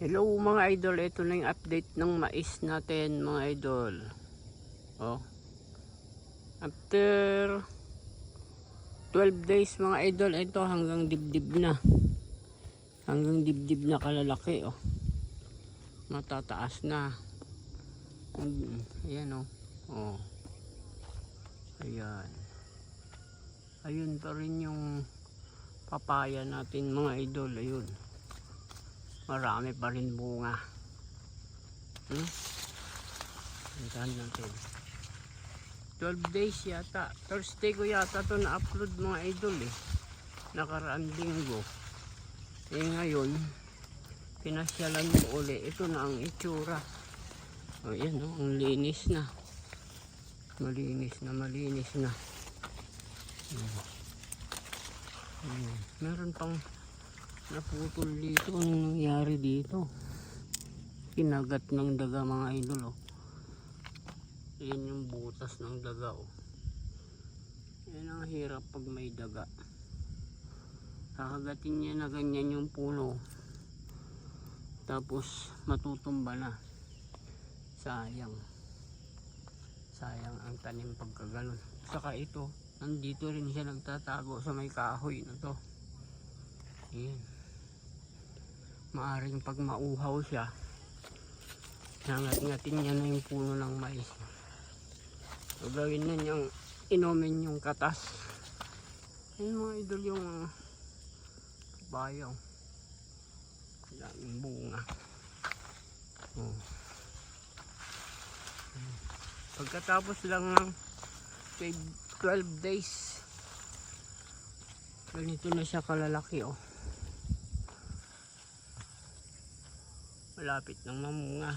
Hello mga idol, ito na yung update ng mais natin mga idol. Oh. After 12 days mga idol, ito hanggang dibdib na. Hanggang dibdib na kalalaki oh. Matataas na. Mm, Ayan oh. Oh. Ayan. Ayun pa rin yung papaya natin mga idol, ayun marami pa rin bunga. Hmm? Antahan natin. 12 days yata. Thursday ko yata to na-upload mga idol eh. Nakaraan linggo. Eh ngayon, pinasyalan mo uli. Ito na ang itsura. O yan o, ang linis na. Malinis na, malinis na. Hmm. Hmm. Meron pang naputol dito. Anong nangyari dito? Kinagat ng daga mga idol oh. yan yung butas ng daga oh. yan ang hirap pag may daga. Kakagatin niya na ganyan yung puno. Tapos matutumba na. Sayang. Sayang ang tanim pagkaganon. Saka ito nandito rin siya nagtatago sa may kahoy na to. Yan maaring pag mauhaw siya. Nangat-ngatin niya na yung puno ng mais. So gawin na niyang inumin yung katas. Ayun mga idol yung uh, bayaw daming bunga. Oh. pagkatapos lang ng 12 days ganito na siya kalalaki oh malapit ng mamunga.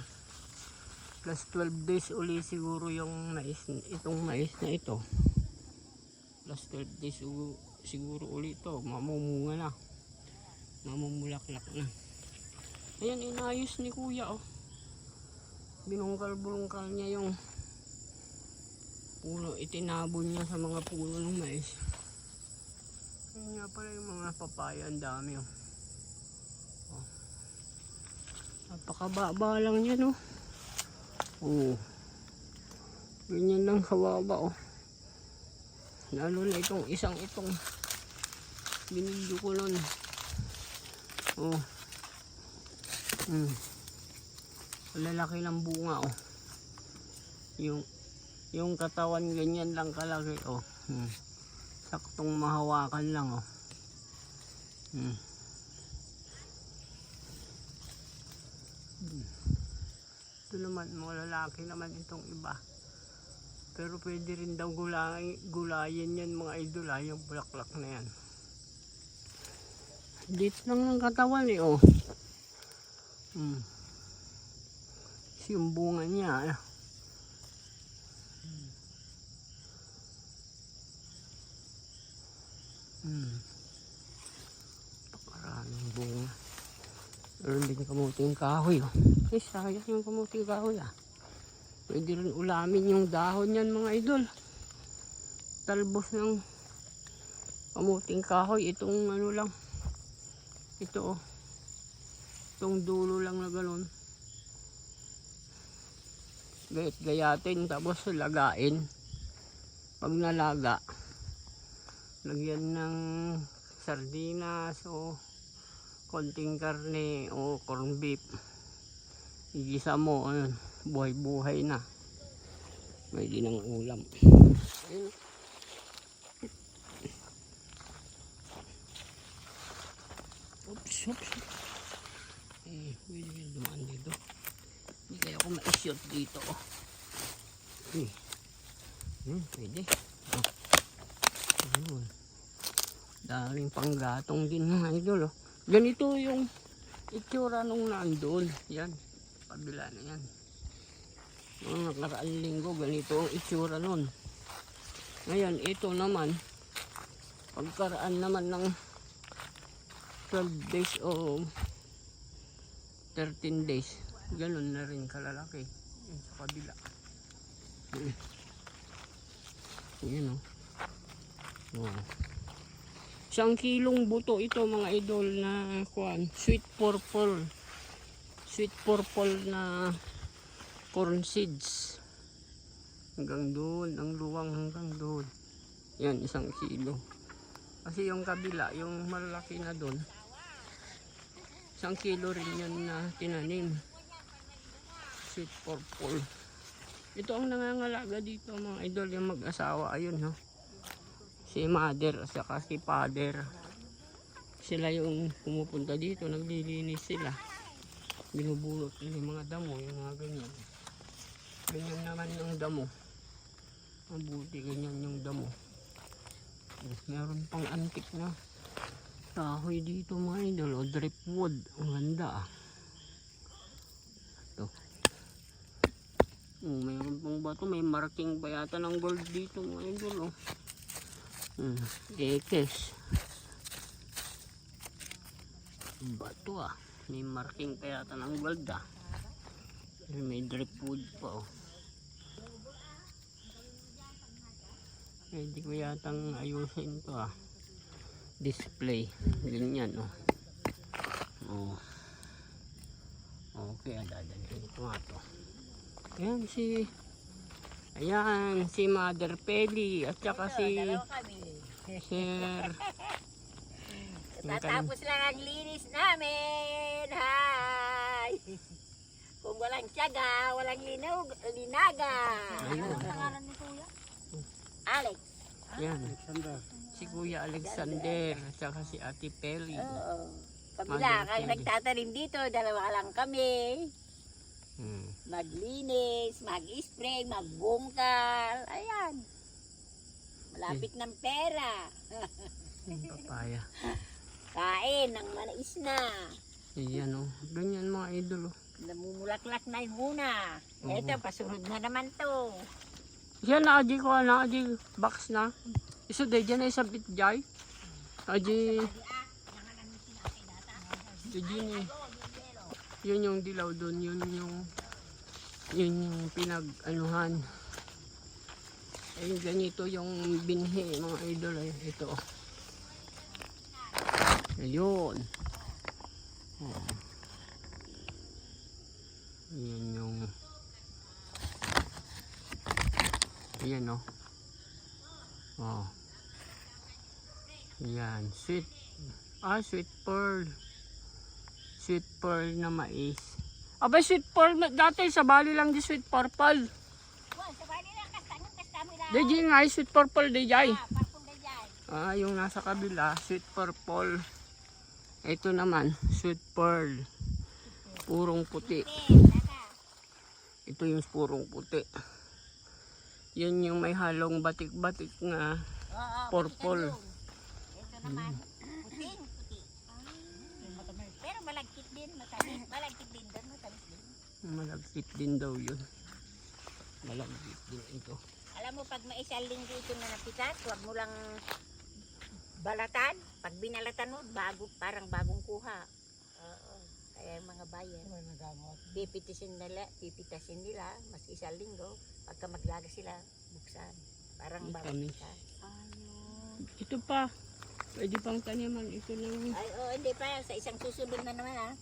Plus 12 days uli siguro yung mais itong mais na ito. Plus 12 days u- siguro uli ito mamumunga na. Mamumulaklak na. Ayan inayos ni kuya oh. Binungkal-bulungkal niya yung puno. Itinabon niya sa mga puno ng mais. Ayan nga pala yung mga papaya ang dami oh Napakababa lang yan oh. Oo. Ganyan lang kababa oh. Lalo na itong isang itong binidyo ko nun. Oh. Hmm. Lalaki ng bunga oh. Yung yung katawan ganyan lang kalaki oh. Hmm. Saktong mahawakan lang oh. Hmm. Ito naman, mga lalaki naman itong iba. Pero pwede rin daw gulay, gulayin yan mga idol ha, yung bulaklak na yan. Dito lang ng katawan eh, oh. Hmm. Yung bunga niya, ah. Hmm. Pakaraming bunga. Meron din kamuting kahoy. Oh. Ay, sayang yung kamuting kahoy ah. Pwede rin ulamin yung dahon yan mga idol. Talbos ng kamuting kahoy. Itong ano lang. Ito oh. Itong dulo lang na ganun. Gayat gayatin tapos lagain. Pag nalaga, lagyan ng sardinas o konting karne o corn beef igisa mo buhay buhay na may ng ulam ayun. oops oops eh pwede yan dumaan dito hindi kaya ako ma-shoot dito oh. eh. hmm, pwede oh. ayun daming panggatong din mga idol oh ganito yung itsura nung nandoon yan kabila na yan. Nung nakaraan linggo ganito ang itsura nun. Ngayon ito naman pagkaraan naman ng 12 days o 13 days ganun na rin kalalaki. Yan sa kabila. Yan o oh. Isang kilong buto ito mga idol na kuan, sweet purple. sweet purple na corn seeds. Hanggang doon, ang luwang hanggang doon. Yan, isang kilo. Kasi yung kabila, yung malaki na doon, isang kilo rin yun na tinanim. Sweet purple. Ito ang nangangalaga dito mga idol, yung mag-asawa. Ayun, no? Si mother at saka si father. Sila yung pumupunta dito, naglilinis sila. Binubulot yung mga damo, yung mga ganyan. Ganyan naman yung damo. Mabuti ganyan yung damo. Meron pang antik na kahoy dito mga idol. O driftwood. Ang ganda ah. Ito. Oh, mayroon pang bato. May marking pa yata ng gold dito mga idol. Oh. Hmm. Ekes. Bato ah. May marking pa yata ng gold ah. May driftwood pa oh. Pwede ko yatang ayusin to ah. Display. Ganyan oh. Oh. Okay, ah, dadalhin ko nga to. Ayan si Ayan, si Mother Peli at saka si Sir Tatapos lang ang linis namin. Hi! Kung walang tiyaga, walang linog, linaga. Ano pangalan ni Kuya? Alex. Ayan. Si Kuya Alexander at saka si Ate Peli. Oo. Kami lang ang nagtatanim dito. Dalawa lang kami. Hmm. Maglinis, mag-spray, magbungkal. Ayan. Malapit ng pera. Yung papaya. Kain ng manais na. Ayan oh. Ganyan mga idol oh. Namumulaklak na yung muna. Oo. Eto, pasunod na naman to. Yan na aji ko na aji box na. Iso de dyan na isa bitjay. Aji Aji ni. Yun yung dilaw doon, yun yung yun yung pinag anuhan. Ayun ganito yung binhi mga idol ay ito. Ayun. Oh. Yan yung Ayan o. Oh. Yan. Sweet. Ah, sweet pearl. Sweet pearl na mais. Aba, sweet pearl. Dati sa bali lang di sweet purple. Di nga ay sweet purple jay. Ah, parpunda dyan. Ah, yung nasa kabila, sweet purple. Ito naman, sweet pearl. Purong puti. Ito yung purong puti. Yan yung may halong batik-batik na Purple. yun. Ito naman, puting puti. Pero malagkit din, matamis. Malagkit din doon, matamis din. malagkit din daw yun. Malagkit din ito. Alam mo, pag may isang linggo ito na napitas, huwag mo lang balatan. Pag binalatan mo, bago, parang bagong kuha. Oo. Kaya yung mga bayan, pipitisin nila, pipitasin nila, mas isang linggo. Pagka maglaga sila, buksan. Parang Ang bagong tamis. pitas. Ito pa. Pwede pang taniman. Ito lang. Ay, oh, hindi pa. Sa isang susunod na naman, ha?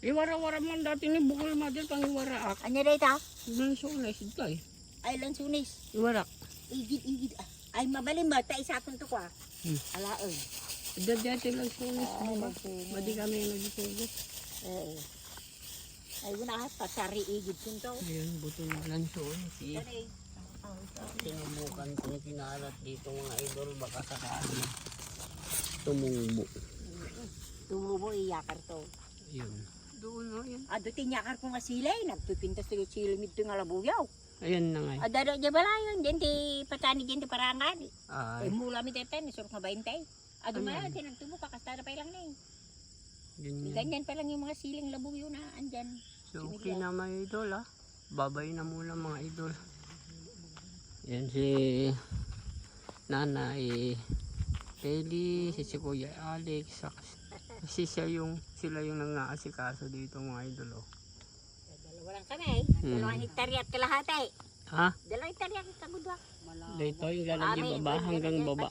Iwara-wara man dati ni Bukol Mother pang iwara ak. Ano rito? Doon sa unay, ito eh. Ay, lansunis. Iwarak. Igid, igid. ah. Ay, mabalim ba? Ta isa akong to ko, ah. Hmm. Alaon. Dati lang sa. Ay, Ano ba? Madi kami nagsugot. Oo. Ay, wala ka. Pasari igid kong to. Ayun, buto ng lanson. Si Sorry. sinubukan kong kinalat dito mga idol. Baka sakali tumubo. Tumubo, iyakar to. Yun. Doon o yun. Ado tinyakar ko nga silay. Nagpipintas ko silay midto nga labuyaw. Ayan na nga. eh. Adaro di bala yun. Diyan ti patani diyan ti parangan. Ay, mula mi tayo pen. Surok 20. Ado yan? din nagtubo. Kakastada pa lang na eh. yun yun. Ganyan pa lang yung mga siling labuyo na andyan. So, okay na mga idol ah. Babay na muna mga idol. Yan si Nanay Kelly, si si Kuya Alex, si siya yung, sila yung nangaasikaso dito mga idol oh. Dalawa lang kami. Hmm. Dalawang hektarya at kalahati. Ha? Dalawang hektarya at kagudwa. Dito yung di baba hanggang baba.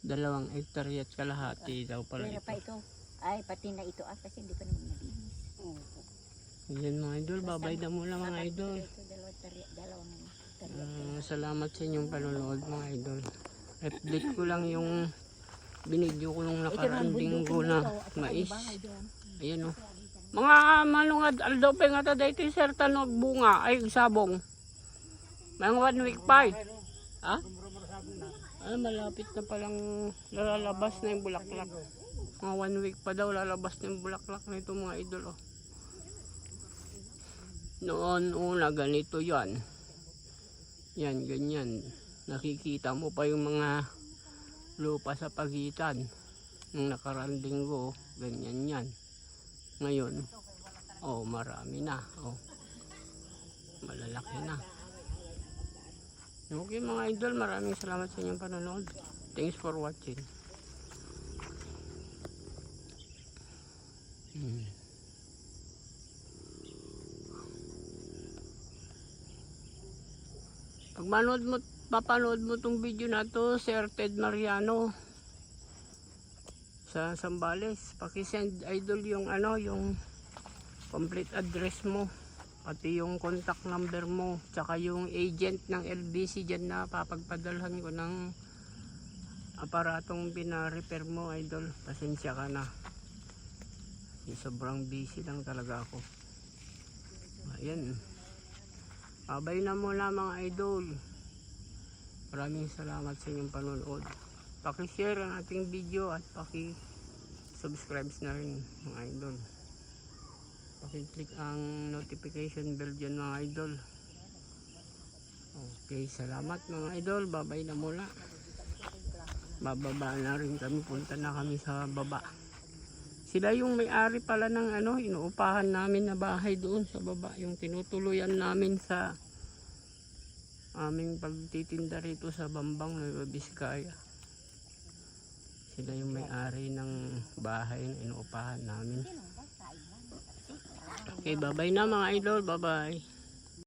Dalawang hektarya at kalahati daw pala ito. pa ito. Ay, pati na ito ah, kasi hindi pa naman nalinis. Yan mga idol, babay na muna mga idol. Ah, salamat sa inyong panonood mga idol. Update ko lang yung binidyo ko nung nakaraang linggo na mais. Ayan o. Mga manungad aldope nga ta dito sir tanog bunga ay sabong. Mga one week pa. eh. Ha? Ah, malapit na palang lalabas na yung bulaklak. Mga one week pa daw lalabas na yung bulaklak nito mga idol. Oh. Noon una ganito yan. Yan, ganyan. Nakikita mo pa yung mga lupa sa pagitan. Nung nakarang linggo, ganyan yan. Ngayon, oh, marami na. Oh. Malalaki na. Okay mga idol, maraming salamat sa inyong panonood. Thanks for watching. Hmm. Pag manood mo, papanood mo tong video na to, Sir Ted Mariano sa Sambales. Pakisend idol yung ano, yung complete address mo. Pati yung contact number mo. Tsaka yung agent ng LBC dyan na papagpadalhan ko ng aparatong pina-repair mo idol. Pasensya ka na. Sobrang busy lang talaga ako. Ayan. Abay na muna mga idol. Maraming salamat sa inyong panonood. Paki-share ang ating video at paki-subscribe na rin mga idol. Paki-click ang notification bell dyan mga idol. Okay, salamat mga idol. Babay na muna. Bababa na rin kami. Punta na kami sa baba. Sila yung may-ari pala ng ano, inuupahan namin na bahay doon sa baba. Yung tinutuluyan namin sa aming pagtitinda rito sa Bambang, Nueva Vizcaya. Sila yung may-ari ng bahay na inuupahan namin. Okay, bye-bye na mga idol. Bye-bye.